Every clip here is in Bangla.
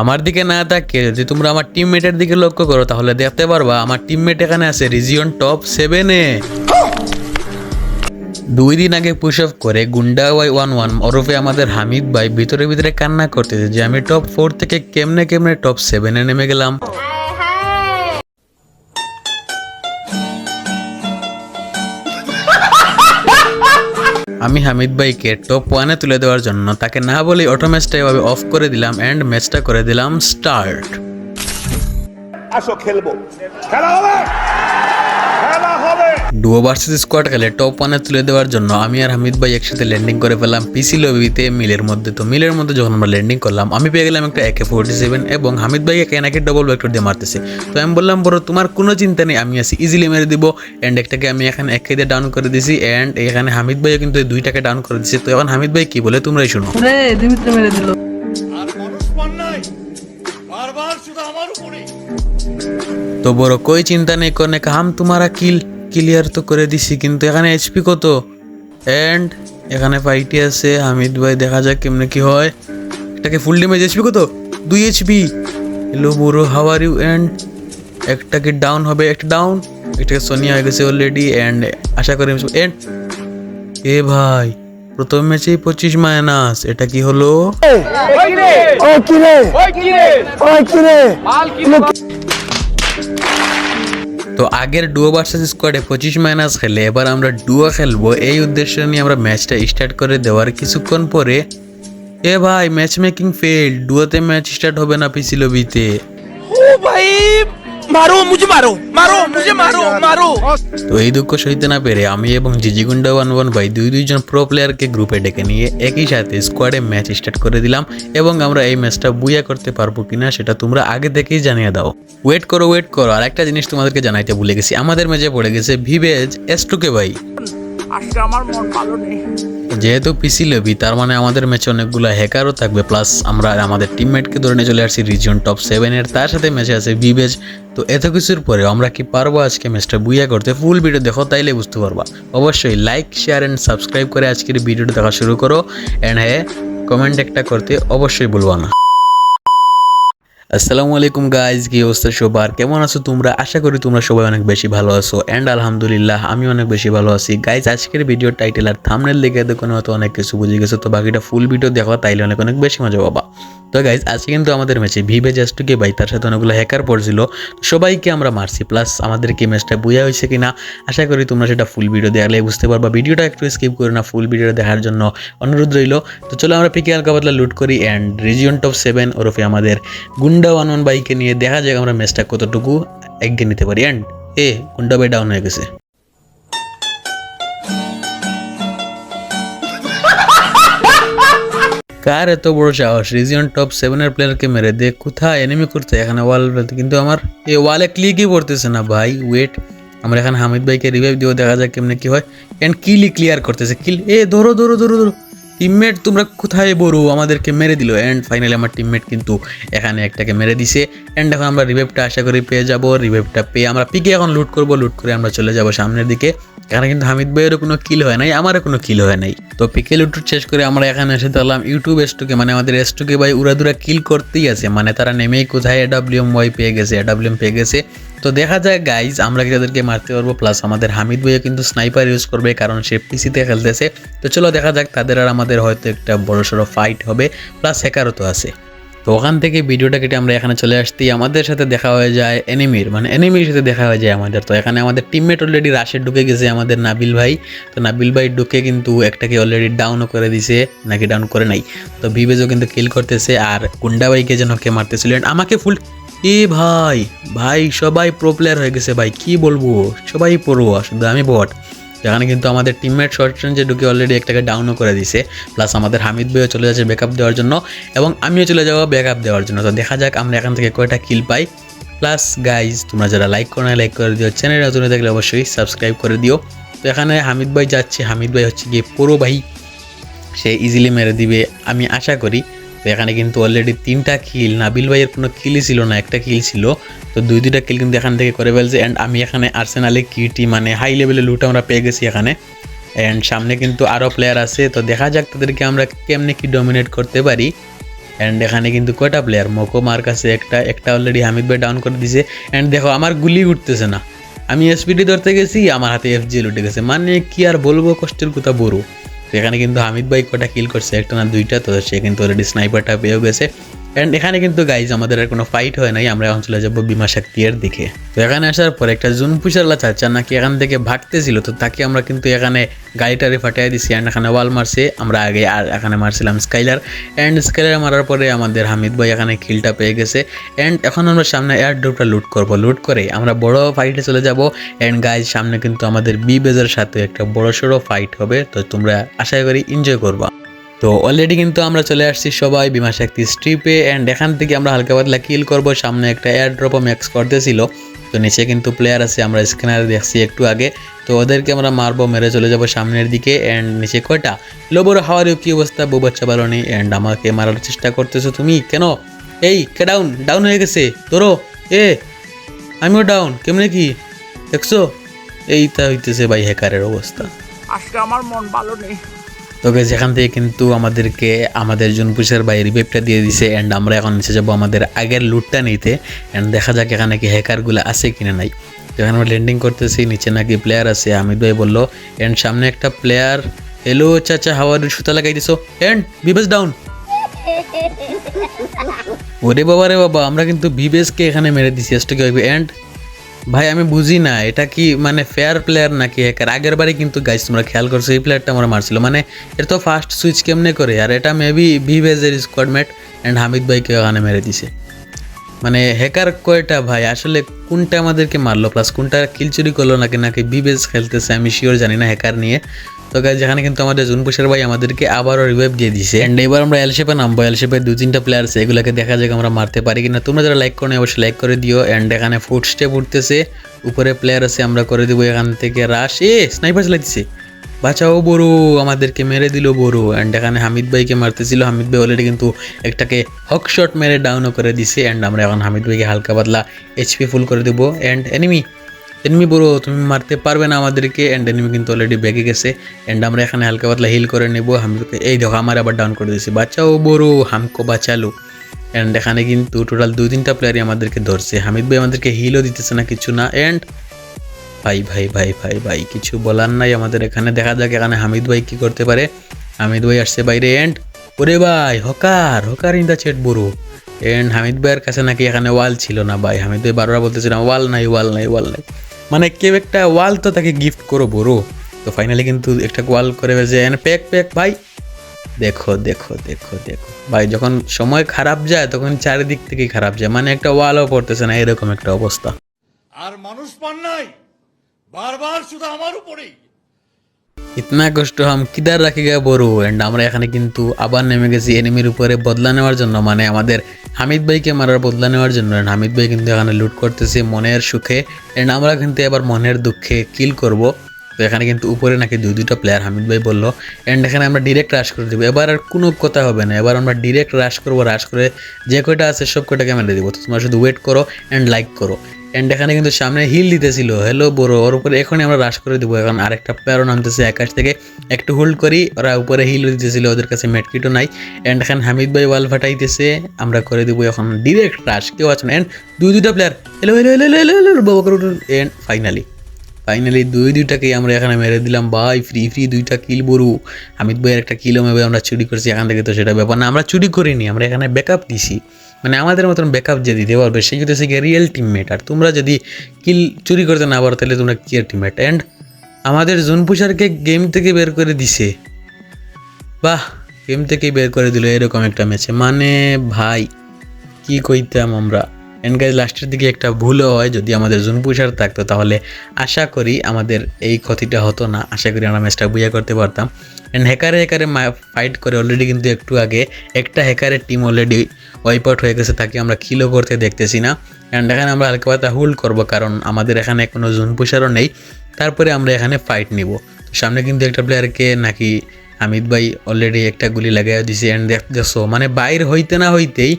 আমার দিকে না তাকিয়ে যদি তোমরা আমার টিমমেটের দিকে লক্ষ্য করো, তাহলে দেখতে পারবা আমার টিমমেট এখানে আছে রিজিয়ন টপ সেভেনে দুই দিন আগে পুশ অফ করে গুন্ডা ওয়াই ওয়ান ওয়ান ওরফে আমাদের হামিদ ভাই ভিতরে ভিতরে কান্না করতেছে যে আমি টপ ফোর থেকে কেমনে কেমনে টপ সেভেনে নেমে গেলাম। আমি হামিদ ভাইকে টপ ওয়ানে তুলে দেওয়ার জন্য তাকে না বলেই অটো ম্যাচটা এভাবে অফ করে দিলাম অ্যান্ড ম্যাচটা করে দিলাম স্টার্ট আসো, খেলব। খেলা হবে! ডুও ভার্সেস স্কোয়াড খেলে টপ ওয়ানে তুলে দেওয়ার জন্য আমি আর হামিদ ভাই একসাথে ল্যান্ডিং করে ফেললাম পিসি লবিতে মিলের মধ্যে। তো মিলের মধ্যে যখন আমরা ল্যান্ডিং করলাম আমি পেয়ে গেলাম একটা একে ফোর্টি সেভেন এবং হামিদ ভাই একে নাকি ডবল ভেক্টর দিয়ে মারতেছে। তো আমি বললাম বড় তোমার কোনো চিন্তা নেই আমি আছি ইজিলি মেরে দিব। অ্যান্ড একটাকে আমি এখানে একে দিয়ে ডাউন করে দিছি অ্যান্ড এখানে হামিদ ভাইও কিন্তু এই দুইটাকে ডাউন করে দিছে। তো এখন হামিদ ভাই কি বলে তোমরাই শুনো। মেরে দিল। আর মানুষ পান নাই বারবার শুধু আমার উপরেই। তো বড় কই চিন্তা নেই কোনে হাম তোমারা কিল? ক্লিয়ার তো করে দিছি কিন্তু এখানে এইচপি কত? এন্ড এখানে ফাইটি আছে হামিদ ভাই দেখা যাক কেমনে কি হয়। এটাকে ফুল ড্যামেজ এইচপি কত? দুই এইচপি হ্যালো বড় হাউ আর ইউ এন্ড একটাকে ডাউন হবে? একটা ডাউন এটাকে সোনিয়া হয়ে গেছে অলরেডি এন্ড আশা করি এন্ড এ ভাই প্রথম ম্যাচেই পঁচিশ মাইনাস এটা কি হলো? তো আগের ডুয়ো ভার্সেস স্কোয়াডে পঁচিশ মাইনাস খেলে এবার আমরা ডুয়ো খেলব। এই উদ্দেশ্য নিয়ে আমরা ম্যাচটা স্টার্ট করে দেওয়ার কিছুক্ষণ পরে, এ ভাই ম্যাচ মেকিং ফেল ডুয়োতে ম্যাচ স্টার্ট হবে না পিসি লবিতে ও ভাই! মারো, মুঝে মারো মারো, মুঝে মারো মারো। তো এই দুঃখ সইতে না পেরে আমি এবং জিজি গুন্ডা ওয়ান ওয়ান ভাই দুই দুইজন প্রো প্লেয়ারকে গ্রুপে ডেকে নিয়ে একই সাথে স্কোয়াডে ম্যাচ স্টার্ট করে দিলাম এবং আমরা এই ম্যাচটা বুয়া করতে পারব কিনা সেটা তোমরা আগে থেকেই জানিয়ে দাও। ওয়েট করো ওয়েট করো, আর একটা জিনিস তোমাদেরকে জানাইতে ভুলে গেছি। আমাদের ম্যাচে পড়ে গেছে ভিভেজ এস টুকে ভাই আমার মন ভালো নেই। যেহেতু পিসি লবি তার মানে আমাদের ম্যাচে অনেকগুলো হ্যাকারও থাকবে প্লাস আমরা আমাদের টিমমেটকে ধরে নিয়ে চলে আসছি রিজিয়ন টপ সেভেনের তার সাথে ম্যাচে আছে বিবেজ। তো এত কিছুর পরে আমরা কি পারব আজকে ম্যাচটা বুইয়া করতে ফুল ভিডিও দেখো, তাইলে বুঝতে পারবা। অবশ্যই লাইক শেয়ার অ্যান্ড সাবস্ক্রাইব করে আজকের ভিডিওটা দেখা শুরু করো। অ্যান্ড হ্যাঁ কমেন্ট একটা করতে অবশ্যই বলব না। আসসালামু আলাইকুম গাইজ কি অবস্থা সবার? কেমন আছো তোমরা? আশা করি তোমরা সবাই অনেক বেশি ভালো আছো। অ্যান্ড আলহামদুলিল্লাহ, আমি অনেক বেশি ভালো আছি। গাইজ আজকের ভিডিও টাইটেল আর থামনেল দেখে দেখো হয়তো অনেক কিছু বুঝে গেছো, তো বাকিটা ফুল ভিডিও দেখো তাইলে অনেক অনেক বেশি মজা পাবা। তো গাইজ আজকে কিন্তু আমাদের ম্যাচে ভিভে জাস্টুকে ভাই তার সাথে অনেকগুলো হ্যাকার পড়ছিল। সবাইকে আমরা মারছি প্লাস আমাদের কি ম্যাচটা বুঝা হয়েছে কিনা, আশা করি তোমরা সেটা ফুল ভিডিও দেখলে বুঝতে পারবা। ভিডিওটা একটু স্কিপ করে না ফুল ভিডিওটা দেখার জন্য অনুরোধ রইল। তো চলো আমরা পিকে হালকা পাতলা লুট করি অ্যান্ড রিজিয়ন টপ সেভেন ওরফে আমাদের গুন্ডা ওয়ান ওয়ান বাইকে নিয়ে দেখা যাক আমরা ম্যাচটা কতটুকু এগিয়ে নিতে পারি। অ্যান্ড এ গুন্ডা বাই ডাউন হয়ে গেছে। কার এত বড় সাহস? রিজিয়ন টপ সেভেনের প্লেয়ারকে মেরে দে। কোথায়? এনিমি করতে এখানে ওয়াল কিন্তু আমার এই ওয়ালে ক্লিকই পড়তেছে না। ভাই ওয়েট আমরা এখানে হামিদ ভাইকে রিভাইভ দিও দেখা যাক কেমনে কি হয়। এন্ড কিলি ক্লিয়ার করতেছে। কিল এ, ধরো ধরো ধরো ধরো। টিমমেট তোমরা কোথায় বড়? আমাদেরকে মেরে দিল। এন্ড ফাইনালি আমার টিমমেট কিন্তু এখানে একটাকে মেরে দিছে। এন্ড এখন আমরা রিভাইভটা আশা করি পেয়ে যাব। রিভাইভটা পেয়ে আমরা পিকে এখন লুট করব। লুট করে আমরা চলে যাব সামনের দিকে। এখানে কিন্তু হামিদ ভাইয়েরও কোনো কিল হয় নাই, আমারও কোনো কিল হয় নাই। তো পিকে লুট শেষ করে আমরা এখানে এসে দেখলাম ইউটিউব এসটুকে মানে আমাদের এসটুকে ভাই উড়াদুরা কিল করতেই আছে। মানে তারা নেমেই কোথায় এডাব্লিউএম ওয়াই পেয়ে গেছে এডাব্লিউএম পেয়ে গেছে। তো দেখা যায় গাইজ আমরা কি তাদেরকে মারতে পারব প্লাস আমাদের হামিদ ভাইও কিন্তু স্নাইপার ইউজ করবে, কারণ সে পিসিতে খেলতেছে। তো চলো দেখা যাক, তাদের আর আমাদের হয়তো একটা বড় সড়ো ফাইট হবে প্লাস হ্যাকারও তো আছে। তো ওখান থেকে ভিডিওটা কেটে আমরা এখানে চলে আসতেই আমাদের সাথে দেখা হয়ে যায় এনিমির মানে এনিমির সাথে দেখা হয়ে যায় আমাদের। তো এখানে আমাদের টিমমেট অলরেডি রাশে ঢুকে গেছে আমাদের নাবিল ভাই। তো নাবিল ভাই ঢুকে কিন্তু একটাকে অলরেডি ডাউনও করে দিছে, নাকি ডাউন করে নাই। তো বিবেজও কিন্তু কিল করতেছে, আর গুন্ডা ভাইকে যেন কে মারতেছিল। And আমাকে ফুল এ ভাই ভাই, সবাই প্রো প্লেয়ার হয়ে গেছে ভাই, কি বলব? সবাই পড়ুয়া শুধু আমি বট যেখানে কিন্তু আমাদের টিমমেট শর্ট রেঞ্জে ঢুকে অলরেডি একটাকে ডাউনও করে দিছে। প্লাস আমাদের হামিদ ভাইও চলে যাচ্ছে ব্যাকআপ দেওয়ার জন্য এবং আমিও চলে যাব ব্যাকআপ দেওয়ার জন্য। তো দেখা যাক আমরা এখান থেকে কয়টা কিল পাই। প্লাস গাইজ তোমরা যারা লাইক করো না লাইক করে দিও। চ্যানেল নতুন থাকলে অবশ্যই সাবস্ক্রাইব করে দিও। তো এখানে হামিদ ভাই যাচ্ছে। হামিদ ভাই হচ্ছে গিয়ে পুরো ভাই। সে ইজিলি মেরে দিবে, আমি আশা করি। তো এখানে কিন্তু অলরেডি তিনটা কিল নাবিল ভাইয়ের কোনো কিলই ছিল না, একটা কিল ছিল। তো দুই, দুইটা কিল কিন্তু এখান থেকে করে ফেলছে অ্যান্ড আমি এখানে আর্সেনালে কিটি মানে হাই লেভেলের লুট আমরা পেয়ে গেছি এখানে। অ্যান্ড সামনে কিন্তু আরও প্লেয়ার আছে, তো দেখা যাক তাদেরকে আমরা কেমনে কি ডমিনেট করতে পারি। অ্যান্ড এখানে কিন্তু কয়টা প্লেয়ার মোকো মার কাছে একটা একটা অলরেডি হামিদ ভাই ডাউন করে দিছে। অ্যান্ড দেখো, আমার গুলি উঠতেছে না। আমি এসপিডি ধরতে গেছি, আমার হাতে এফজিএল উঠে গেছে। মানে কি আর বলব, কষ্টের কথা বড়। তো এখানে কিন্তু হামিদ ভাই কটা কিল করছে, একটা না দুইটা, তো সে কিন্তু অলরেডি স্নাইপারটা পেয়েও গেছে। অ্যান্ড এখানে কিন্তু গাইজ আমাদের আর কোনো ফাইট হয় নাই। আমরা এখন চলে যাব বিমা শক্তির দিকে। তো এখানে আসার পর একটা জুন পুষারলা চাচা নাকি এখান থেকে ভাগতেছিল, তো তাকে আমরা কিন্তু এখানে গাড়িটারে ফাটিয়ে দিছি। অ্যান্ড এখানে ওয়াল মারছে। আমরা আগে আর এখানে মারছিলাম স্কাইলার অ্যান্ড স্কাইলার মারার পরে আমাদের হামিদ ভাই এখানে কিলটা পেয়ে গেছে। অ্যান্ড এখন আমরা সামনে এয়ার ড্রপটা লুট করব। লুট করে আমরা বড় ফাইটে চলে যাব। অ্যান্ড গাইজ সামনে কিন্তু আমাদের বি বেজের সাথে একটা বড় সড়ো ফাইট হবে। তো তোমরা আশা করি এনজয় করবা। তো অলরেডি কিন্তু আমরা চলে আসছি সবাই বিমা শক্তি স্ট্রিপে অ্যান্ড এখান থেকে আমরা হালকা পাতলা কিল করব। সামনে একটা এয়ার ড্রপও ম্যাক্স করতেছিল। তো নিচে কিন্তু প্লেয়ার আছে, আমরা স্ক্যানারে দেখছি একটু আগে। তো ওদেরকে আমরা মারবো, মেরে চলে যাব সামনের দিকে অ্যান্ড নিচে কয়টা? লোবর, হাওয়ারেও কি অবস্থা? বউ বাচ্চা নেই অ্যান্ড আমাকে মারার চেষ্টা করতেছো তুমি? কেন? এই, কে ডাউন ডাউন হয়ে গেছে। তোরও এ, আমিও ডাউন কেমনে কি? দেখছ? এইটা হইতেছে ভাই হ্যাকারের অবস্থা। আজকে আমার মন ভালো নেই। তোকে যেখান থেকে কিন্তু আমাদেরকে আমাদের জুন জুনপুষের বাইরে রিভেপটা দিয়ে দিছে অ্যান্ড আমরা এখন নিচে যাব আমাদের আগের লুটটা নিতে অ্যান্ড দেখা যাক এখানে কি হ্যাকারগুলো আছে কিনা নাই। তো এখানে আমরা ল্যান্ডিং করতেছি নিচে নাকি প্লেয়ার আছে হামিদ ভাই বলল অ্যান্ড সামনে একটা প্লেয়ার হ্যালো চাচা হাওয়ার সুতা লাগাই দিছো অ্যান্ড বিবেস ডাউন ওরে বাবা রে বাবা আমরা কিন্তু বিবেসকে এখানে মেরে দিছি এসটা কি হইবে অ্যান্ড ভাই, আমি বুঝি না, এটা কি মানে ফেয়ার প্লেয়ার নাকি হ্যাকার আগের বারে কিন্তু গাইস তোমরা খেয়াল করছ, এই প্লেয়ারটা আমরা মারছিল। মানে এর তো ফার্স্ট সুইচ কেমনে করে? আর এটা মেবি ভিভেজের স্কোয়াডমেট অ্যান্ড হামিদ ভাইকে ওখানে মেরে দিছে। মানে হ্যাকার কয়টা ভাই? আসলে কোনটা আমাদেরকে মারলো? প্লাস কোনটা কিল চুরি করল নাকি নাকি বিবেজ খেলতেছে? আমি শিওর জানি না হ্যাকার নিয়ে। তো যেখানে কিন্তু আমাদের জুন জুনপুষের ভাই আমাদেরকে আবারও রিভাইভ দিয়ে দিছে। অ্যান্ড এবার আমরা এলশেপে নামবো। এলশেপে দু তিনটা প্লেয়ার আছে, এগুলোকে দেখা যাক আমরা মারতে পারি কিনা। তোমরা যারা লাইক করো অবশ্যই লাইক করে দিও। অ্যান্ড এখানে ফুট স্টেপ উঠতেছে। উপরে প্লেয়ার আছে, আমরা করে দিব। এখান থেকে রাশ এ স্নাইপার চালাইতেছে। বাঁচাও বড়ো, আমাদেরকে মেরে দিল বড়ো। অ্যান্ড এখানে হামিদ ভাইকে মারতেছিল। হামিদ ভাই অলরেডি কিন্তু একটাকে হক শট মেরে ডাউনও করে দিছে। অ্যান্ড আমরা এখন হামিদ ভাইকে হালকা পাতলা এইচপি ফুল করে দেবো। অ্যান্ড এনিমি এনিমি বড়ো, তুমি মারতে পারবে না আমাদেরকে। অ্যান্ড এনিমি কিন্তু অলরেডি বেগে গেছে। অ্যান্ড আমরা এখানে হালকা পাতলা হিল করে নেব। হামিদকে, এই দেখো, আমার আবার ডাউন করে দিয়েছি। বাঁচাও বড়ো, হামকো বাঁচালো। অ্যান্ড এখানে কিন্তু টোটাল দুই তিনটা প্লেয়ারই আমাদেরকে ধরছে। হামিদ ভাই আমাদেরকে হিলও দিতেছে না, কিছু না। অ্যান্ড ভাই ভাই ভাই ভাই ভাই, কিছু বলার নাই আমাদের এখানে। দেখা যাক এখানে হামিদ ভাই কি করতে পারে। হামিদ ভাই আসছে বাইরে, এন্ড ওরে ভাই, হকার হকার ইন দ্য চেট বড়ো। এন্ড হামিদ ভাইয়ের কাছে নাকি এখানে ওয়াল ছিল না ভাই। হামিদ ভাই বারবার বলতেছিলাম ওয়াল নাই ওয়াল নাই ওয়াল নাই। মানে কেউ একটা ওয়াল তো তাকে গিফট করো, বড়ো। তো ফাইনালি কিন্তু একটা ওয়াল করে বেজে এন্ড প্যাক প্যাক, ভাই। দেখো দেখো দেখো দেখো। ভাই, যখন সময় খারাপ যায়, তখন চারিদিক থেকেই খারাপ যায়। মানে একটা ওয়ালও পড়তেছে না, এরকম একটা অবস্থা। আর মানুষ পান নাই। বারবার শুধু আমার উপরেই। ইতনা কষ্ট হাম কিদার রাখি গা বড় অ্যান্ড আমরা এখানে কিন্তু আবার নেমে গেছি এনিমির উপরে বদলা নেওয়ার জন্য মানে আমাদের হামিদ ভাইকে মারার বদলা নেওয়ার জন্য, and হামিদ ভাই কিন্তু এখানে লুট করতেছে মনের সুখে অ্যান্ড আমরা কিন্তু এবার মনের দুঃখে কিল করব। তো এখানে কিন্তু উপরে নাকি দুই দুটো প্লেয়ার হামিদ ভাই বলল অ্যান্ড এখানে আমরা ডিরেক্ট রাশ করে দেবো। এবার আর কোনো কথা হবে না, এবার আমরা ডিরেক্ট রাশ করব রাশ করে যে কয়টা আছে সব কয়টাকে মেরে দেবো। তো তোমরা শুধু ওয়েট করো অ্যান্ড লাইক করো। অ্যান্ড এখানে কিন্তু সামনে হিল দিতেছিল। হ্যালো বড় ওর উপরে এখনই আমরা রাশ করে দেবো। এখন আরেকটা প্লেয়ারও নামতেছে আকাশ থেকে। একটু হোল্ড করি, ওরা উপরে হিল দিতেছিল, ওদের কাছে মেটকিটও নাই। অ্যান্ড এখানে হামিদ ভাই ওয়াল ফাটাইতেছে, আমরা করে দেবো এখন ডিরেক্ট রাশ কেউ আছে না। অ্যান্ড দুই দুইটা player hello hello hello hello hello বাবা করে অ্যান্ড ফাইনালি ফাইনালি দুই দুইটাকেই আমরা এখানে মেরে দিলাম। ভাই ফ্রি ফ্রি দুইটা কিল বড়ু হামিদ ভাইয়ের একটা কিলো মেবে আমরা চুরি করছি এখান থেকে, তো সেটা ব্যাপার না। আমরা চুরি করিনি, আমরা এখানে ব্যাকআপ দিছি। মানে আমাদের মতন ব্যাকআপ যে দিতে পারবে সেই হচ্ছে গিয়ে রিয়েল টিমমেট আর তোমরা যদি কিল চুরি করতে না পারো, তাহলে তোমরা কি টিমমেট অ্যান্ড আমাদের জুনপুষারকে গেম থেকে বের করে দিছে। বাহ গেম থেকে বের করে দিল, এরকম একটা ম্যাচে মানে ভাই, কি কইতাম আমরা? এন্ড গাইজ লাস্টের দিকে একটা ভুলও হয়, যদি আমাদের জুন পুষার থাকতো, তাহলে আশা করি আমাদের এই ক্ষতিটা হতো না। আশা করি আমরা ম্যাচটা বুঝা করতে পারতাম। অ্যান্ড হ্যাকারে হ্যাকারে ফাইট করে অলরেডি কিন্তু একটু আগে একটা হ্যাকারের টিম অলরেডি ওয়াইপ আউট হয়ে গেছে, তাকে আমরা কিলো করতে দেখতেছি না। অ্যান্ড এখানে আমরা হালকা পাতা হোল্ড করব, কারণ আমাদের এখানে কোনো জুন পুষারও নেই। তারপরে আমরা এখানে ফাইট নিব। সামনে কিন্তু একটা প্লেয়ারকে নাকি হামিদ ভাই অলরেডি একটা গুলি লাগাই দিছে। অ্যান্ড দেখতেছো মানে বাইর হইতে না হইতেই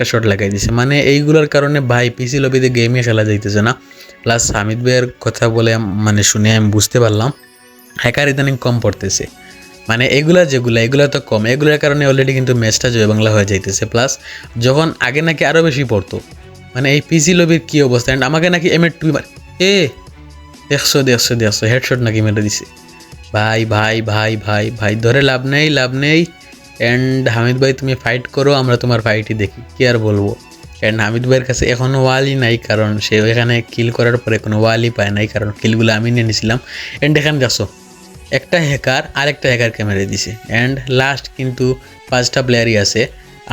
একটা শট লাগাই দিছে। মানে এইগুলোর কারণে ভাই পিসি লবিতে গেমই খেলা যাইতেছে না। প্লাস হামিদ ভাইয়ের কথা বলে মানে শুনে আমি বুঝতে পারলাম হ্যাকার ইদানিং কম পড়তেছে। মানে এগুলা যেগুলা, এগুলা তো কম। এগুলোর কারণে অলরেডি কিন্তু ম্যাচটা জয় বাংলা হয়ে যাইতেছে। প্লাস যখন আগে নাকি আরও বেশি পড়তো। মানে এই পিসি লবির কী অবস্থা? অ্যান্ড আমাকে নাকি এম এর টু এ, দেখছ দেখছ দেখছ হেডশট নাকি মেরে দিছে। ভাই ভাই ভাই ভাই ভাই, ধরে লাভ নেই লাভ নেই। অ্যান্ড হামিদ ভাই, তুমি ফাইট করো, আমরা তোমার ফাইটই দেখি। কি আর বলব? অ্যান্ড হামিদ ভাইয়ের কাছে এখনও ওয়ালই নাই, কারণ সে এখানে কিল করার পরে কোনো ওয়ালই পায় নাই, কারণ কিলগুলো আমি নিয়ে নিয়েছিলাম অ্যান্ড এখানে দেখছ একটা হ্যাকার আরেকটা হ্যাকারকে মেরে দিছে। অ্যান্ড লাস্ট কিন্তু পাঁচটা প্লেয়ারই আছে,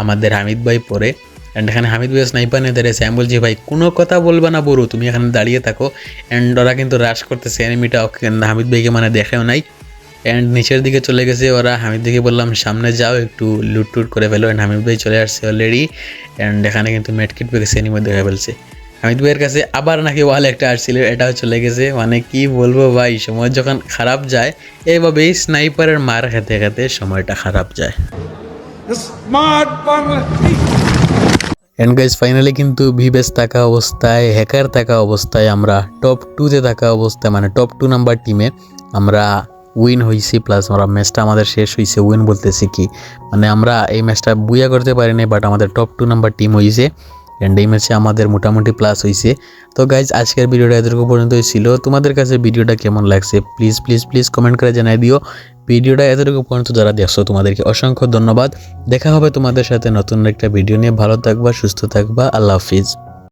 আমাদের হামিদ ভাই পরে। অ্যান্ড এখানে হামিদ ভাই স্নাইপার নিয়ে দাঁড়িয়েছে আমি বলছি, ভাই, কোনো কথা বলবা না বড়ু, তুমি এখানে দাঁড়িয়ে থাকো। অ্যান্ড ওরা কিন্তু রাশ করতেছে এনিমিটা হামিদ ভাইকে মানে দেখেও নাই। অ্যান্ড নিচের দিকে চলে গেছে ওরা হামিদ দিকে বললাম সামনে যাও একটু লুট টুট করে ফেলো। অ্যান্ড হামিদ ভাই চলে আসছে অলরেডি অ্যান্ড এখানে কিন্তু মেটকিট পেয়ে গেছে এনিমে দেখা ফেলছে। হামিদ ভাইয়ের কাছে আবার নাকি ওয়াল একটা আসছিল এটাও চলে গেছে। মানে কি বলব ভাই সময় যখন খারাপ যায় এইভাবেই স্নাইপারের মার খেতে খেতে সময়টা খারাপ যায়। স্মার্ট গাইজ ফাইনালি কিন্তু ভিবেস থাকা অবস্থায় হ্যাকার থাকা অবস্থায় আমরা টপ টুতে থাকা অবস্থায় মানে টপ টু নাম্বার টিমে আমরা উইন হয়েছি প্লাস আমরা ম্যাচটা আমাদের শেষ হয়েছে উইন বলতেছি কি? মানে আমরা এই ম্যাচটা বুয়া করতে পারিনি বাট আমাদের টপ টু নাম্বার টিম হয়েছে অ্যান্ড এই ম্যাচে আমাদের মোটামুটি প্লাস হয়েছে তো গাইজ আজকের ভিডিওটা এতটুকু পর্যন্তই ছিল। তোমাদের কাছে ভিডিওটা কেমন লাগছে প্লিজ প্লিজ প্লিজ কমেন্ট করে জানাই দিও। ভিডিওটা এতটুকু পর্যন্ত যারা দেখছ, তোমাদেরকে অসংখ্য ধন্যবাদ। দেখা হবে তোমাদের সাথে নতুন একটা ভিডিও নিয়ে। ভালো থাকবা, সুস্থ থাকবা, আল্লাহ হাফিজ।